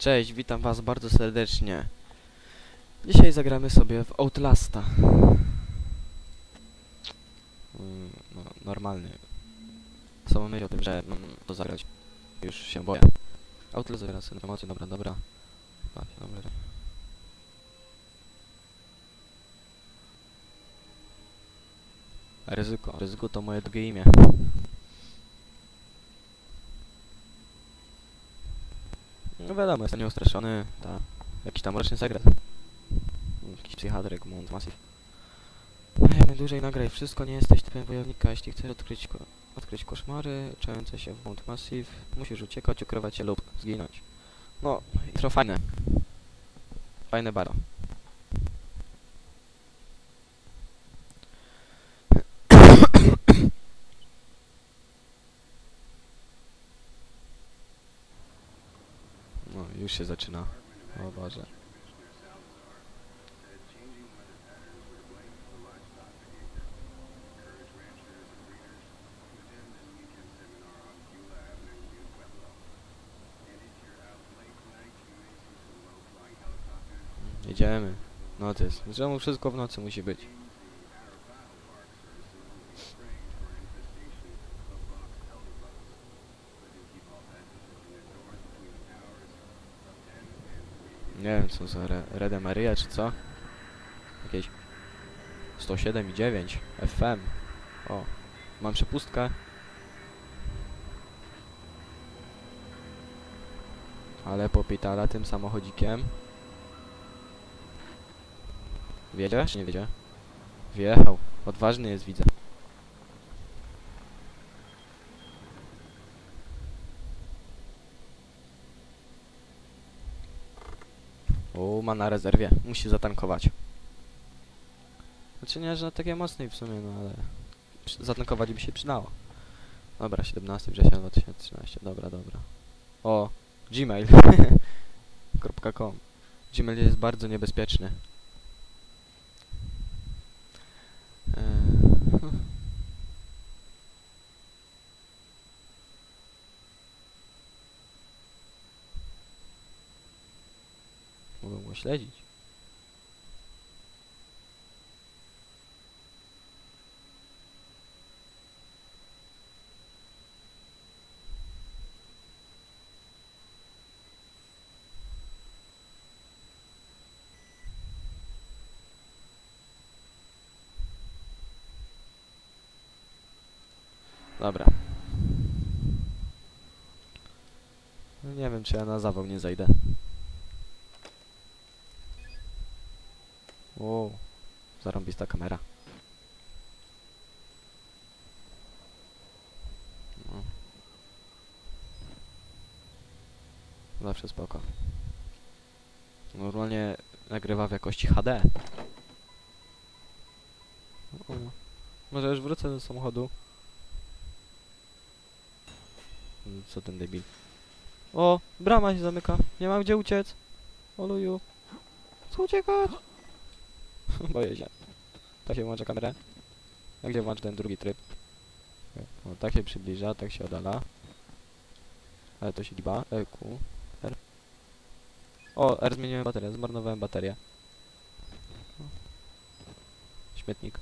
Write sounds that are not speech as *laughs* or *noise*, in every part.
Cześć, witam was bardzo serdecznie. Dzisiaj zagramy sobie w Outlasta. Mm, No, normalny. Samo myśl o tym, że mm, to zagrać. Już się boję. Outlast zawiera sobie informacje, dobra, dobra. Się dobra. Ryzyko. Ryzyko to moje drugie imię. No wiadomo, jestem nieustraszony, ta, jakiś tam roczny sekret. Jakiś psychiatryk, Mount Massive. Ej, najdłużej nagraj wszystko, nie jesteś typem wojownika, jeśli chcesz odkryć, ko odkryć koszmary czające się w Mount Massive, musisz uciekać, ukrywać się lub zginąć. No, intro fajne. Fajne baro. No, już się zaczyna. O Boże. Jedziemy. No to jest. Czemu wszystko w nocy musi być? Nie wiem co za Re Rede Maria czy co? Jakieś 107 i 9 FM. O, mam przepustkę. Ale popitala tym samochodzikiem. Wiedzie? Czy nie wiedzie? Wjechał. Odważny jest, widzę. O, ma na rezerwie. Musi zatankować. Znaczy nie, że na takie mocnej w sumie, no ale... Zatankować by się przydało. Dobra, 17 września 2013. Dobra, dobra. O, Gmail. *laughs* .com. Gmail jest bardzo niebezpieczny. Eee, Mogę go śledzić. Dobra. Nie wiem, czy ja na zawał nie zajdę. Wow, zarąbista kamera. No. Zawsze spoko. Normalnie nagrywa w jakości HD. O, może już wrócę do samochodu. Co ten debil? O, brama się zamyka. Nie mam gdzie uciec. Oluju. Co uciekać? *laughs* Boję się. Tak się włącza kamerę. A gdzie włącz ten drugi tryb? O, tak się przybliża, tak się oddala. Ale to się liba. E, Q, R. O, R zmieniłem baterię, zmarnowałem baterię. Śmietnik.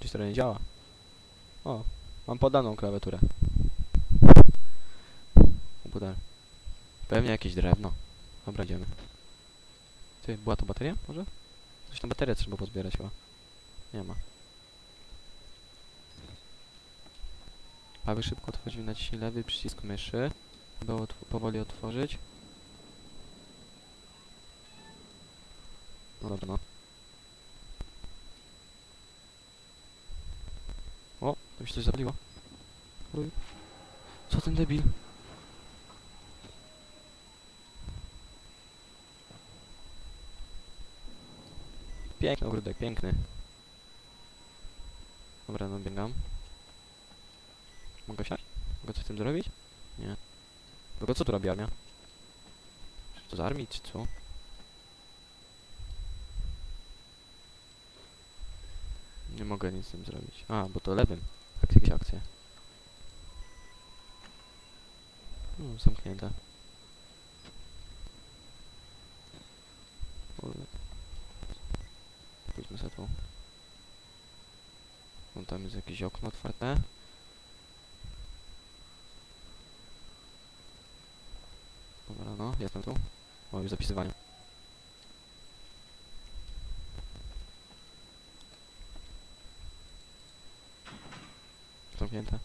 Coś to nie działa. O, mam podaną klawiaturę. Komputer. Pewnie jakieś drewno. Dobra, idziemy. Ty, była to bateria? Może? Coś tam baterię trzeba pozbierać chyba. Nie ma. Aby szybko otworzyć, naciśnij lewy przycisk myszy. Otw powoli otworzyć. No dobra, no. O, to mi się coś zapaliło. Uj. Co ten debil? Piękny ogródek, piękny. Dobra, no biegam. Mogę siać? Mogę coś z tym zrobić? Nie. Tylko co tu robi armia? Czy to z armii, czy co? Nie mogę nic z tym zrobić. A, bo to lewym. Tak, jakieś akcje. No, zamknięte. Pójdźmy sobie tu. No tam jest jakieś okno otwarte. Dobra, no, jestem tu. O, już zapisywanie. Zamknięte.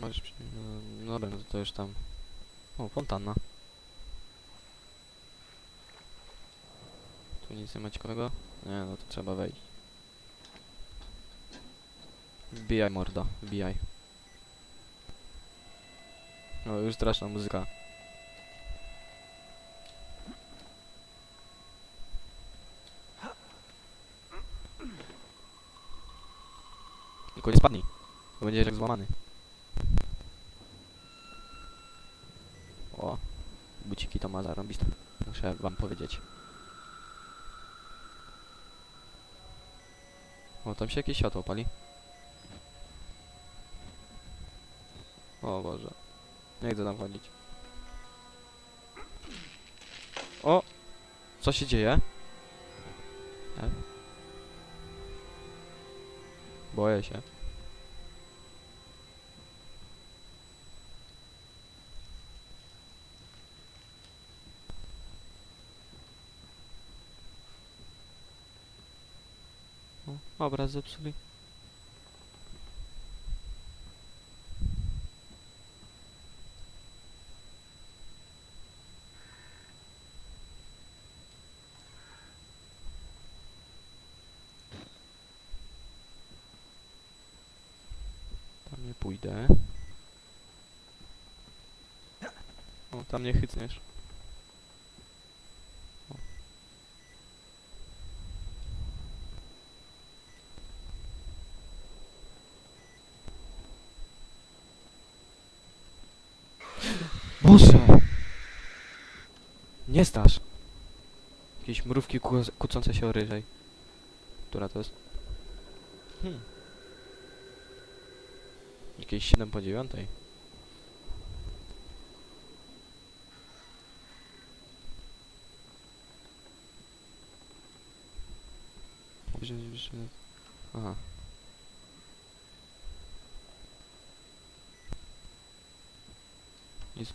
Możesz. No, dobra, no to już tam... O, fontanna. Tu nic nie ma ciekawego? Nie, no to trzeba wejść. Wbijaj morda, wbijaj. O, już straszna muzyka. Tylko nie spadnij. Bo będziesz jak złamany. O, buciki to ma zarąbiste. Muszę wam powiedzieć. O, tam się jakieś światło pali. O Boże. Nie chcę tam chodzić. O! Co się dzieje? E? Boję się. O, obraz zepsuli. Tam nie pójdę. O, tam nie chycniesz. O. Boże! Nie stasz! Jakieś mrówki ku kłócące się o ryżej. Która to jest? Hmm. Jakieś 7 po 9. Aha. Nic.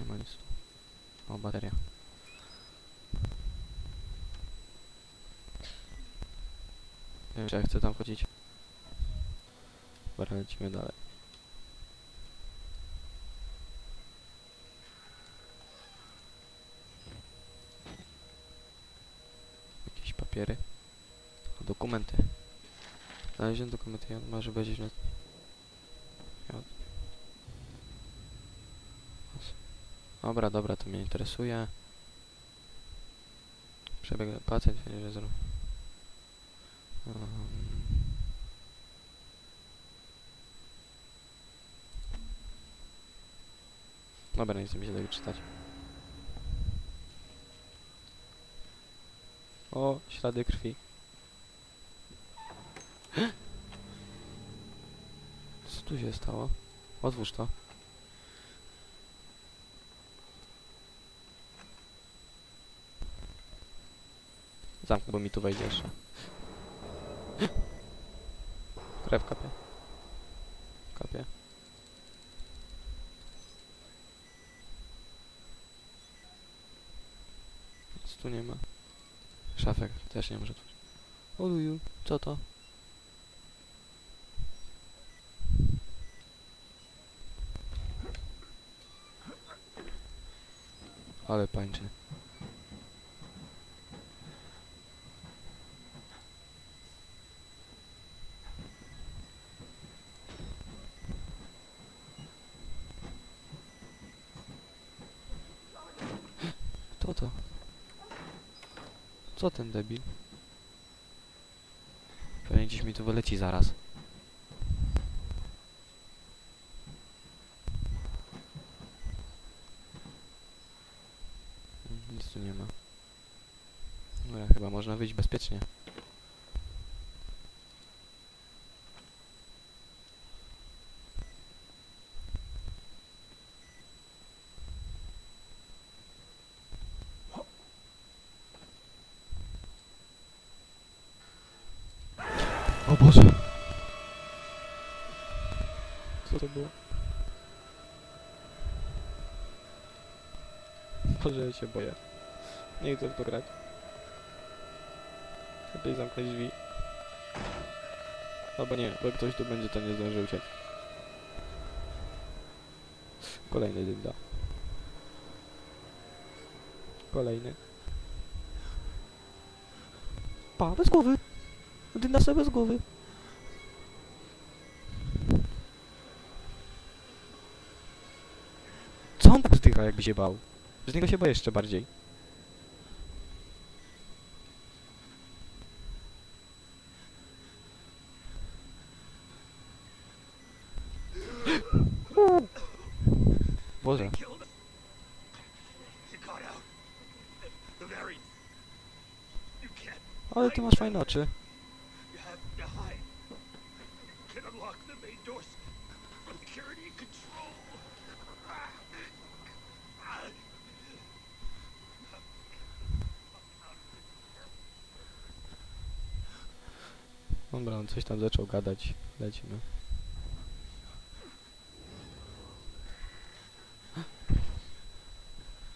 Nie ma nic. O, bateria. Nie wiem, czy ja chcę tam chodzić. Dobra, lecimy dalej. Jakieś papiery. Dokumenty. Znaleziono dokumenty, ja może będzie na... Ja... Dobra, dobra, to mnie interesuje. Przebieg pacjent, zro... Um... Dobra, nie chcę mi się tego czytać. O, ślady krwi. *gasps* Co tu się stało? Otwórz to. Zamknę, bo mi tu wejdzie jeszcze. Krew kapie. Kapie. Nic tu nie ma. Szafek też nie może otworzyć. Oluju, co to? Ale pańczy. Kto to? Co ten debil? Pewnie gdzieś mi tu wyleci zaraz. Nic tu nie ma. Dobra, chyba można wyjść bezpiecznie. O Boże! Co to było? Boże, ja się boję. Nie chcę w to grać. Lepiej zamknąć drzwi. Albo nie, bo ktoś tu będzie, to nie zdąży uciec. Kolejny dynda. Kolejny. Pa, bez głowy! Dynda sobie bez głowy. Co on tak wzdycha, jakby się bał? Z niego się boję jeszcze bardziej. Boże. Ale ty masz fajne oczy. Dobra, on coś tam zaczął gadać. Lecimy.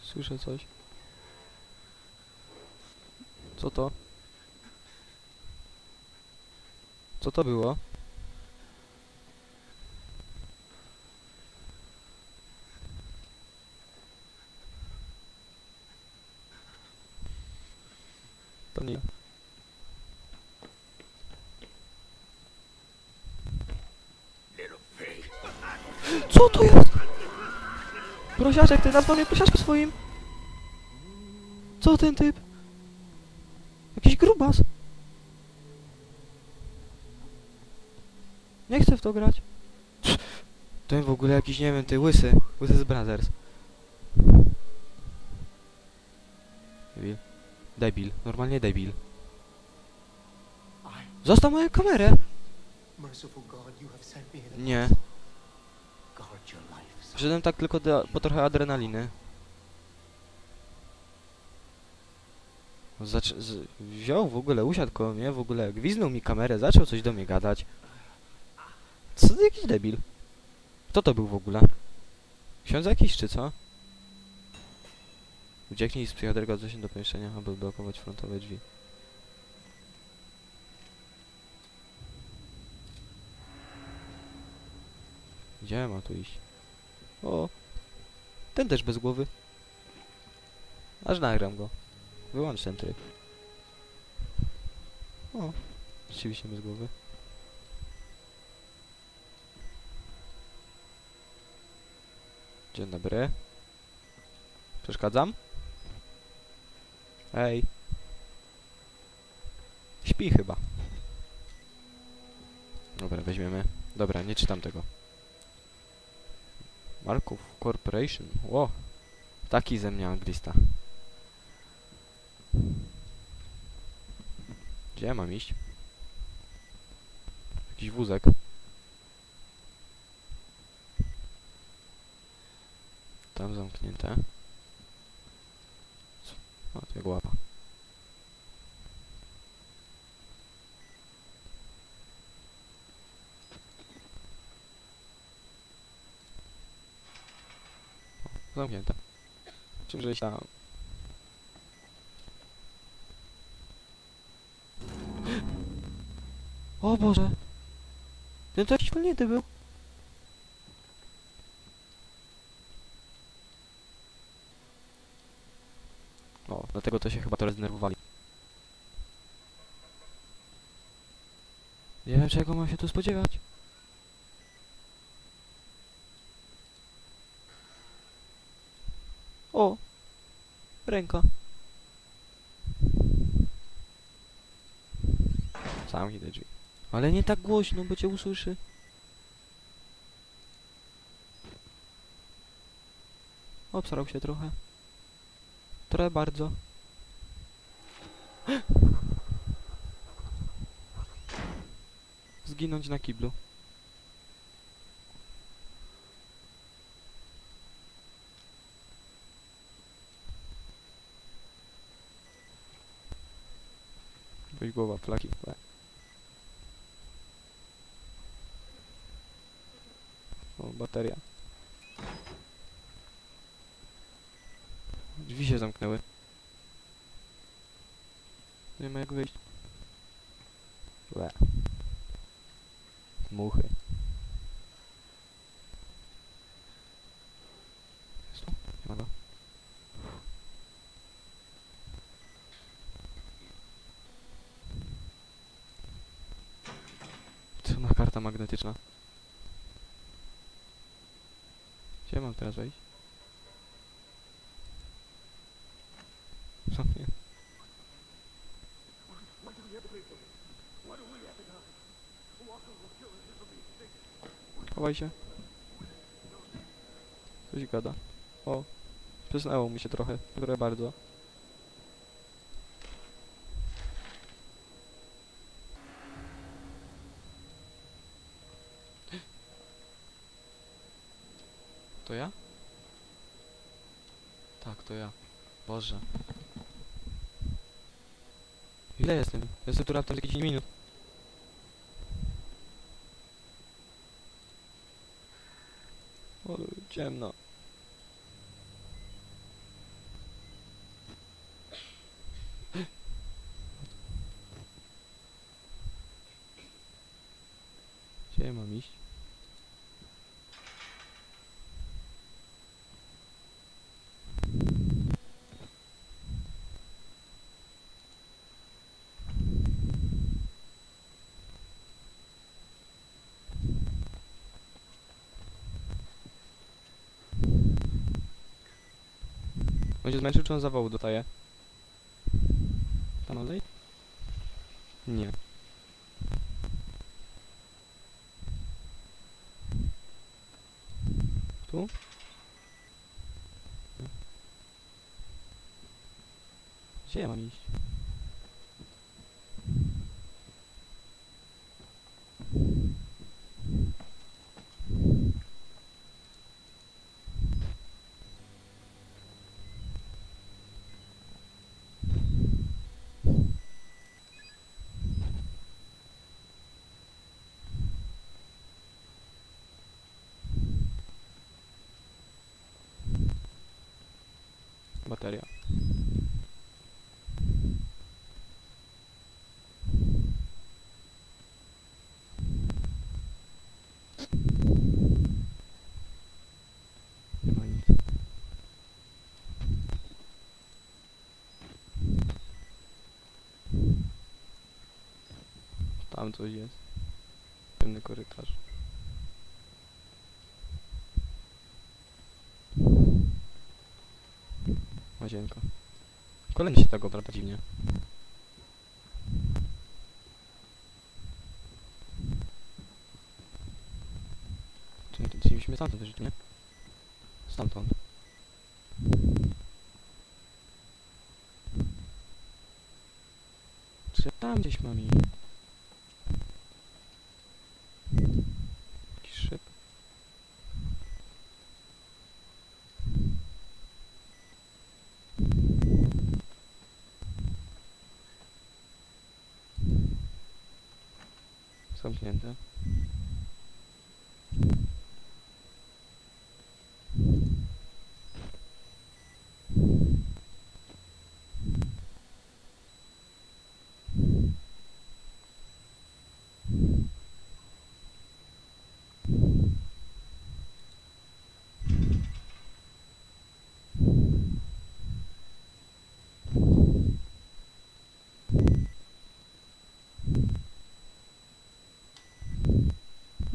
Słyszę coś. Co to? Co to było? To nie. ja. Little pig. Co to jest? Prosiaczek, ty nazwał mnie prosiaczkiem swoim? Co ten typ? Jakiś grubas. Nie chcę w to grać. Ten w ogóle jakiś, nie wiem, ty łysy. Łysy z Brothers. Debil. Debil. Normalnie debil. Zostaw moją kamerę! Nie. Przyszedłem tak tylko do, po trochę adrenaliny. Z wziął w ogóle, usiadł koło mnie, w ogóle gwiznął mi kamerę, zaczął coś do mnie gadać. Co za jakiś debil? Kto to był w ogóle? Ksiądz jakiś czy co? Ucieknij z psychiatryka się do pomieszczenia, aby blokować frontowe drzwi. Gdzie ma tu iść? O, ten też bez głowy. Aż nagram go. Wyłącz ten tryb. O, rzeczywiście bez głowy. Dzień dobry. Przeszkadzam? Ej. Śpi chyba. Dobra, weźmiemy. Dobra, nie czytam tego. Marków Corporation. Ło. Taki ze mnie anglista. Gdzie ja mam iść? Jakiś wózek. Tam zamknięte. O, tu jego łapa. O, zamknięte. Czymże tam... *gasps* O Boże! Ten to jakiś wolnięty był. O, dlatego to się chyba teraz zdenerwowali. Nie wiem czego mam się tu spodziewać. Ręka. Zamknij te drzwi. Ale nie tak głośno, bo cię usłyszy. Obsrał się trochę. Trochę bardzo. *gasps* Zginąć na kiblu. Weź głowa, flaki. Łe. O, bateria. Drzwi się zamknęły. Nie ma jak wyjść. Łe. Muchy. Jest tu? Nie ma go. Co ma karta magnetyczna? Gdzie mam teraz wejść? Co nie? Chowaj się. Coś gada. O. Przysnęło mi się trochę. Trochę bardzo. To ja? Tak, to ja. Boże. Ile jestem? Jestem tu raptem z jakieś 10 minut. O, ciemno. Gdzie ja mam iść? On się zmęczył, czy on zawału dostaje? Tam olej? Nie. Tu? Gdzie ja mam iść? Bateria. Tam coś jest. Ciemny korytarz. Łazienka. Kolejny się tak obraca dziwnie. Czy czy musimy stamtąd wyjść, nie? Stamtąd. Czy tam gdzieś mam iść? Jakiś szyb? Zamknięte. Nie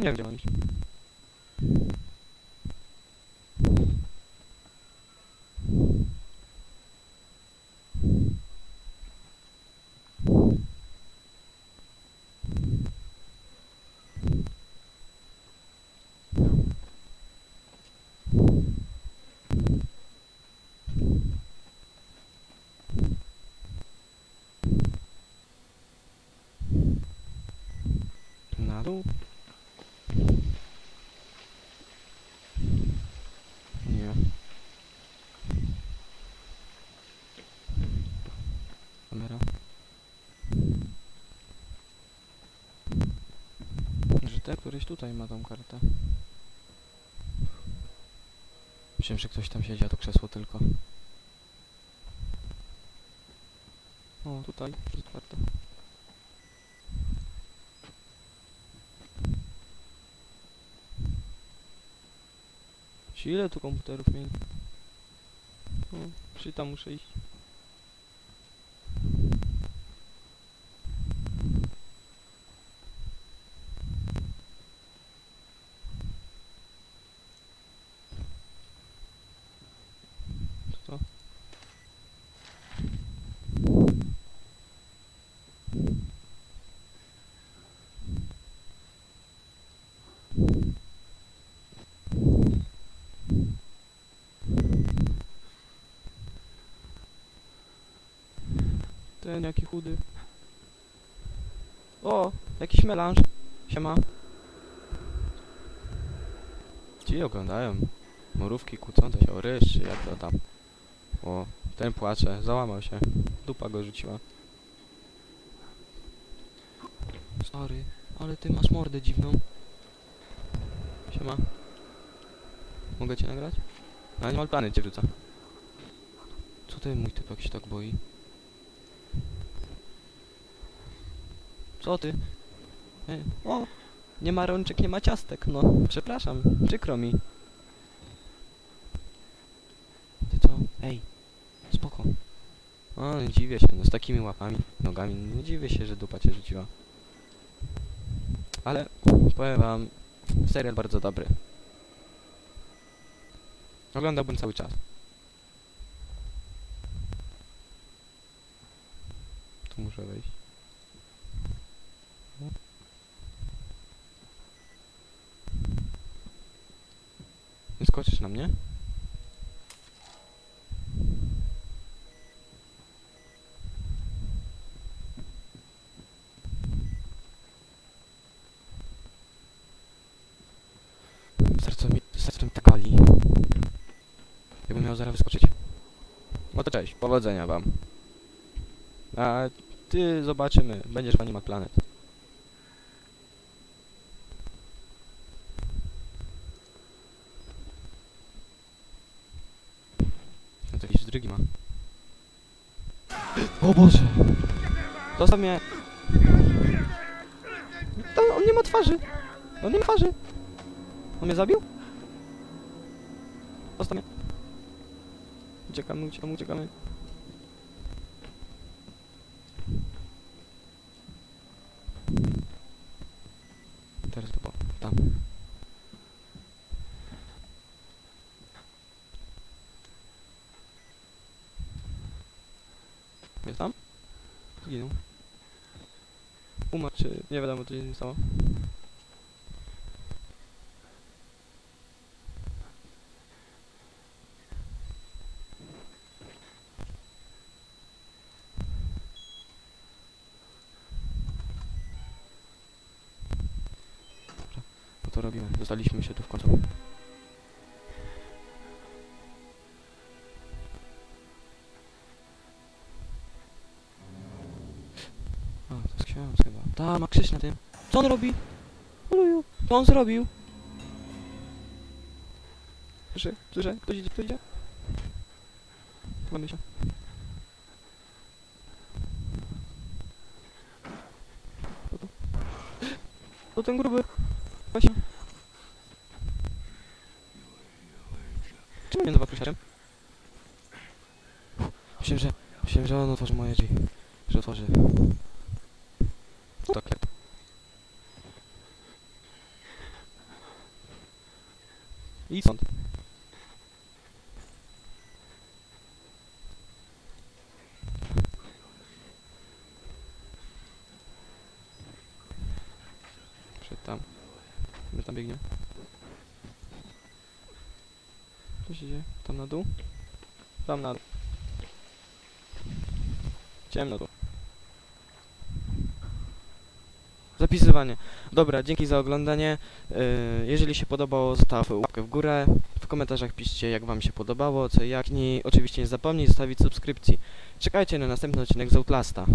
wiem gdzie mam iść. któryś tutaj ma tą kartę. Myślałem, że ktoś tam siedzi, a to krzesło tylko. O, tutaj, karta. Ci Ile tu komputerów mieli? O, czy tam muszę iść? Co to? Ten jaki chudy. O, jakiś melanż. Siema. Ci oglądają. Mrówki kłócące się o ryż, jak to tam. O, ten płacze, załamał się. Dupa go rzuciła. Sorry, ale ty masz mordę dziwną. Siema. Mogę cię nagrać? Animal Planet cię wrzuca. Co ten mój typek się tak boi? Co ty? Ej, o! Nie ma rączek, nie ma ciastek, no. Przepraszam, przykro mi. Ty co? Ej, spoko. O, dziwię się, no z takimi łapami, nogami, nie dziwię się, że dupa cię rzuciła. Ale, powiem wam, serial bardzo dobry. Oglądałbym cały czas. Tu muszę wejść. Nie skoczysz na mnie? Serce mi, serce mi tak wali. Jakbym miał zaraz wyskoczyć. No to cześć, powodzenia wam. A ty zobaczymy, będziesz w Animal Planet. O Boże! Zostaw mnie! To on nie ma twarzy! On nie ma twarzy! On mnie zabił? Zostaw mnie! Uciekamy, uciekamy, uciekamy. Teraz to po... tam. Jest tam? Zginął. Umarł, czy nie wiadomo nim stało. Dobra, no to robimy. Dostaliśmy się tu w końcu. Krzyż na tym. Co on robi? Oluju, co on zrobił? Słyszę, słyszę, ktoś idzie, ktoś idzie. Mamy się. Co to? To ten gruby. Właśnie. Czemu nie nazywa prysiarzem? Myślałem, że... Myślałem, że on otworzy moje drzwi. Że otworzy... Tak, jak... Idź stąd. Przed tam. My tam biegnie. Co się dzieje? Tam na dół? Tam na dół. Ciemno tu. Dobra, dzięki za oglądanie. Yy, jeżeli się podobało, zostaw łapkę w górę. W komentarzach piszcie, jak wam się podobało, co jak. Nie, oczywiście nie zapomnij zostawić subskrypcji. Czekajcie na następny odcinek z Outlasta.